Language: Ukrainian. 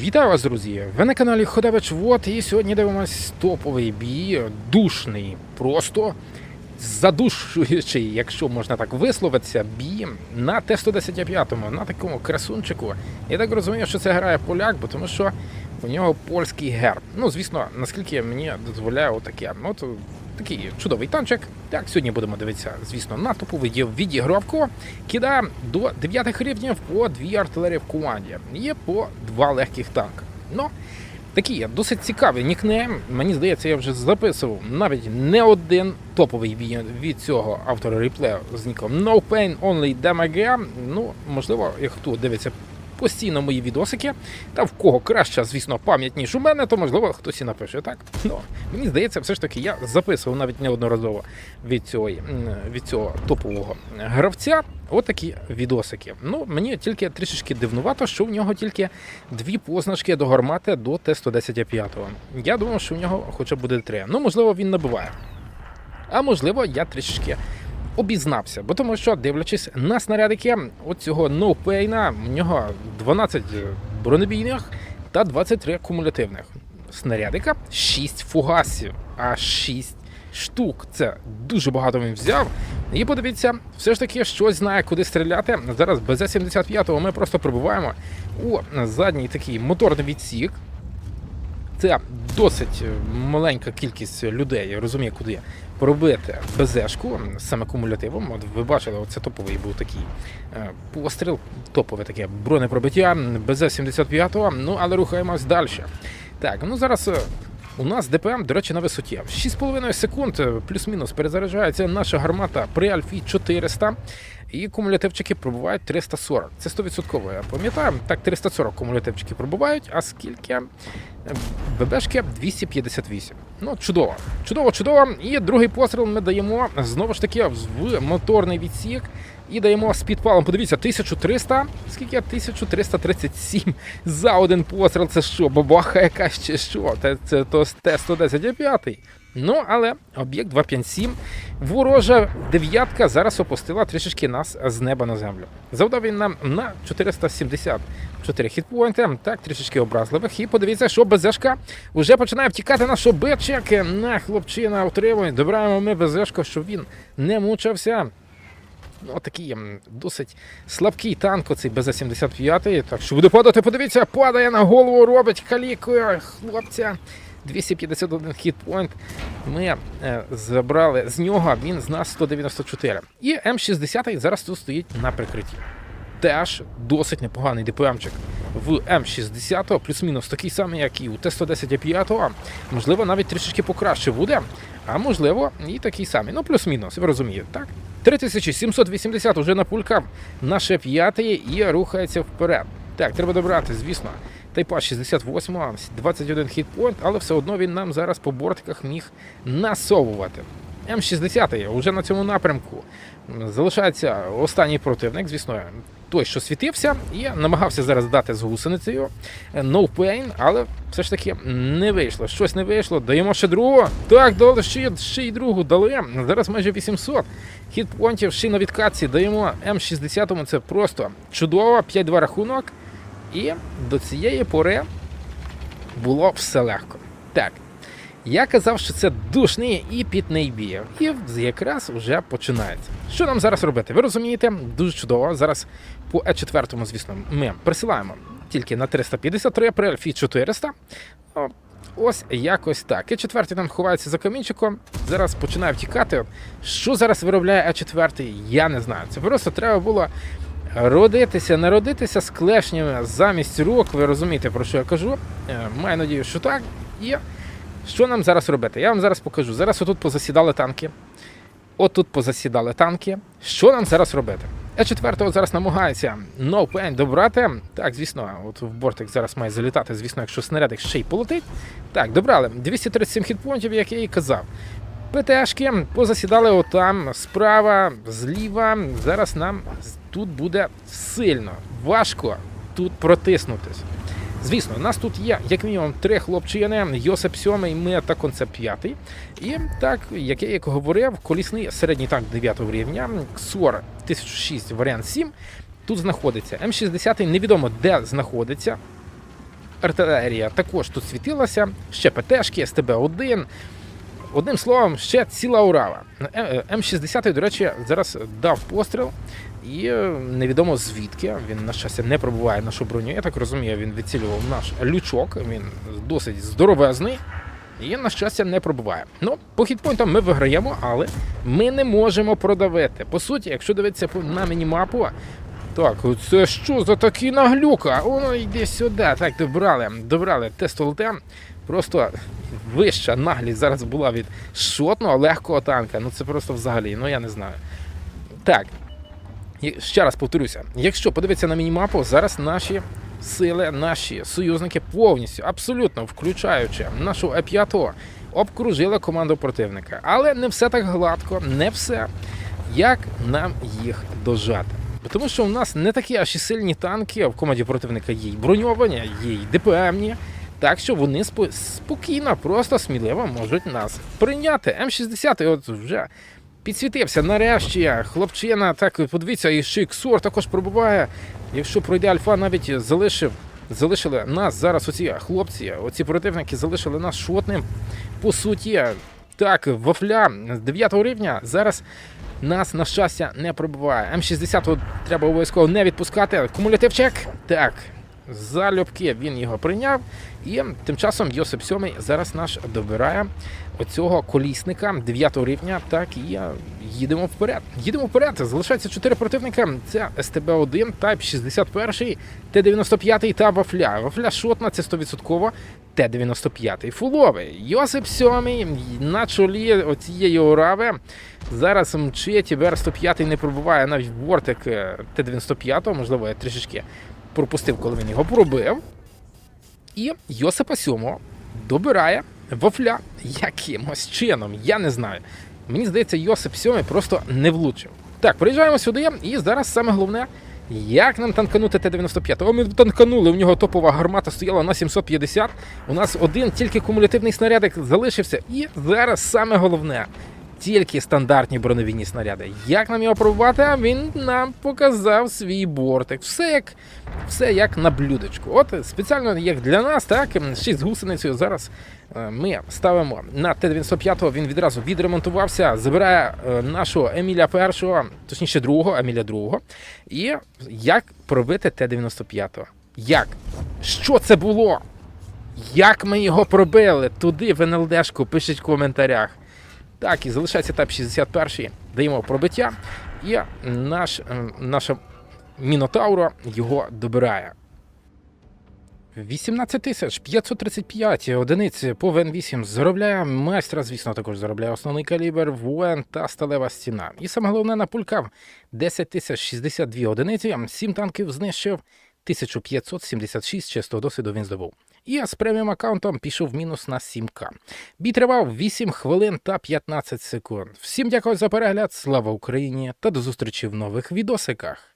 Вітаю вас, друзі! Ви на каналі Ходавич Вот і сьогодні дивимось топовий бій, душний, просто задушуючий, якщо можна так висловитися, бій на Т-110-5, на такому красунчику. Я так розумію, що це грає поляк, бо тому що у нього польський герб. Ну, звісно, наскільки мені дозволяє отаке. Ну, От такий чудовий танчик. Так, сьогодні будемо дивитися, звісно, на топовий відігровку. Кидає до 9 рівнів по дві артилерії в команді. Є по два легких танка. Ну, такий досить цікавий нікнейм. Мені здається, я вже записував навіть не один топовий від цього автора реплею з ніком No Pain Only Damage. Ну, можливо, як хто дивиться постійно мої відосики, та в кого краща, звісно, пам'ять, ніж у мене, то можливо хтось і напише, так? Ну, мені здається, все ж таки я записував навіть неодноразово від цього, від цього топового гравця. Отакі відосики. Ну, мені тільки трішечки дивнувато, що в нього тільки дві позначки до гармати до Т-110-5. Я думав, що в нього хоча б буде три. Ну, можливо, він набиває. А можливо, я трішечки обізнався, бо тому що, дивлячись на снарядики от цього No Pain, у нього 12 бронебійних та 23 кумулятивних. Снарядика 6 фугасів, а 6 штук. Це дуже багато він взяв. І подивіться, все ж таки щось знає, куди стріляти. Зараз без 75 го ми просто прибуваємо у задній такий моторний відсік. Це досить маленька кількість людей розуміє, куди пробити БЗшку саме кумулятивом. От ви бачили, оце топовий був такий е, постріл, топове таке бронепробиття БЗ-75, ну але рухаємось далі. Так, ну зараз. е, У нас ДПМ, до речі, на висоті. 6,5 секунд е, плюс-мінус перезаряджається наша гармата при Альфі 400. І кумулятивчики пробувають 340. Це 100%. Я пам'ятаю, так 340 кумулятивчики пробувають, а скільки ББшки 258. Ну, чудово. Чудово, чудово. І другий постріл ми даємо знову ж таки в моторний відсік. І даємо з підпалом. Подивіться, 1300. Скільки? 1337 за один постріл. Це що? Бабаха якась чи що? Це, це то Т-110 Ну, але об'єкт 257. Ворожа дев'ятка зараз опустила трішечки нас з неба на землю. Завдав він нам на 474 хітпоінти, так, трішечки образливих. І подивіться, що БЗшка вже починає втікати на шобечек. На хлопчина отримує. Добираємо ми БЗшку, щоб він не мучився. Ну, такий досить слабкий танк, оцей БЗ-75. Так що буде падати, подивіться, падає на голову, робить калікою хлопця. 251 хітпоінт. Ми е, забрали з нього, він з нас 194. І М60 зараз тут стоїть на прикритті. Теж досить непоганий ДПМчик в М60, плюс-мінус такий самий, як і у Т-110 Можливо, навіть трішечки покраще буде, а можливо, і такий самий. Ну, плюс-мінус, ви розумієте, так? 3780 уже напулькав наше п'яте і рухається вперед. Так, треба добрати, звісно. Тайпа 68, 21 хітпоінт, але все одно він нам зараз по бортиках міг насовувати. М60 вже на цьому напрямку залишається останній противник, звісно, той, що світився, і намагався зараз дати з гусеницею No Pain, але все ж таки не вийшло. Щось не вийшло. Даємо ще другу. Так, дали ще, ще й другу дали. Зараз майже 800 хітпонтів ще на відкатці. Даємо М60, це просто чудово. 5-2 рахунок. І до цієї пори було все легко. Так. Я казав, що це душний і пітний бій. І якраз вже починається. Що нам зараз робити? Ви розумієте? Дуже чудово. Зараз по Е4, звісно, ми присилаємо тільки на 353 при Альфі 400. Ось якось так. Е4 там ховається за камінчиком. Зараз починає втікати. Що зараз виробляє Е4, я не знаю. Це просто треба було родитися, народитися з клешнями замість рук. Ви розумієте, про що я кажу. Е, Маю надію, що так. І що нам зараз робити? Я вам зараз покажу. Зараз отут позасідали танки. Отут позасідали танки. Що нам зараз робити? Е4 зараз намагається no добрати. Так, звісно, от в бортик зараз має залітати, звісно, якщо снарядик ще й полетить. Так, добрали. 237 хітпонтів, як я і казав. ПТшки позасідали отам справа, зліва. Зараз нам тут буде сильно, важко тут протиснутись. Звісно, у нас тут є як мінімум три хлопчини, Йосип 7, ми та концепт 5. І так, як я як говорив, колісний середній танк 9 рівня, КСОР 1006 варіант 7. Тут знаходиться М60, невідомо де знаходиться. артилерія також тут світилася, ще ПТшки, СТБ-1. Одним словом, ще ціла урава. Е- е, М60, до речі, зараз дав постріл, і е, невідомо звідки. Він, на щастя, не пробуває нашу броню. Я так розумію, він відцілював наш лючок. Він досить здоровезний. І, на щастя, не пробуває. Ну, по хітпойнтам ми виграємо, але ми не можемо продавити. По суті, якщо дивитися на мінімапу, так, це що за такі наглюка? Воно йде сюди. Так, добрали, добрали тест. Просто вища наглість зараз була від шотного легкого танка. Ну це просто взагалі, ну я не знаю. Так. Ще раз повторюся: якщо подивитися на мінімапу, зараз наші сили, наші союзники повністю, абсолютно включаючи нашу Е5, обкружили команду противника. Але не все так гладко, не все. Як нам їх дожати? Тому що у нас не такі аж і сильні танки а в команді противника є й броньовані, є й ДПМні. Так що вони спо- спокійно, просто сміливо можуть нас прийняти. М60 от вже підсвітився. Нарешті хлопчина, так подивіться, і ще Ксор також пробуває. Якщо пройде альфа, навіть залишив. Залишили нас зараз оці хлопці, оці противники залишили нас шотним. По суті, так, вафля з 9 рівня зараз нас, на щастя, не пробиває. М60 треба обов'язково не відпускати. Кумулятив чек. Так, залюбки він його прийняв. І тим часом Йосип Сьомий зараз наш добирає оцього колісника 9 рівня. Так і їдемо вперед. Їдемо вперед. Залишається 4 противника. Це СТБ-1, Type 61, Т-95 та Вафля. Вафля шотна, це 100%. Т-95 фуловий. Йосип Сьомий на чолі оцієї урави. Зараз мчить, ВР-105 не пробуває навіть в бортик е, Т-95, можливо, я трішечки пропустив, коли він його пробив. І Йосипа Сьомого добирає вафля якимось чином. Я не знаю. Мені здається, Йосип Сьомий просто не влучив. Так, приїжджаємо сюди, і зараз саме головне. Як нам танканути Т-95? О, ми танканули. У нього топова гармата стояла на 750. У нас один тільки кумулятивний снарядик залишився. І зараз саме головне. Тільки стандартні броневійні снаряди. Як нам його пробувати? А Він нам показав свій бортик. Все як все як на блюдечку. От спеціально як для нас, так ще з гусеницею зараз е, ми ставимо на Т-95, він відразу відремонтувався, забирає е, нашого Еміля першого, точніше другого, Еміля другого. І як пробити Т-95? Як? Що це було? Як ми його пробили? Туди в НЛДшку пишіть в коментарях. Так, і залишається етап 61. Даємо пробиття, і наш, е, наша Мінотауро його добирає. 18 535 одиниць по ВН8 заробляє майстра, звісно, також заробляє основний калібр, воен та сталева стіна. І саме головне напулькав 10 тисяч 62 одиниці, 7 танків знищив, 1576 чистого досвіду він здобув. І з преміум аккаунтом пішов мінус на 7К. Бій тривав 8 хвилин та 15 секунд. Всім дякую за перегляд, слава Україні та до зустрічі в нових відосиках.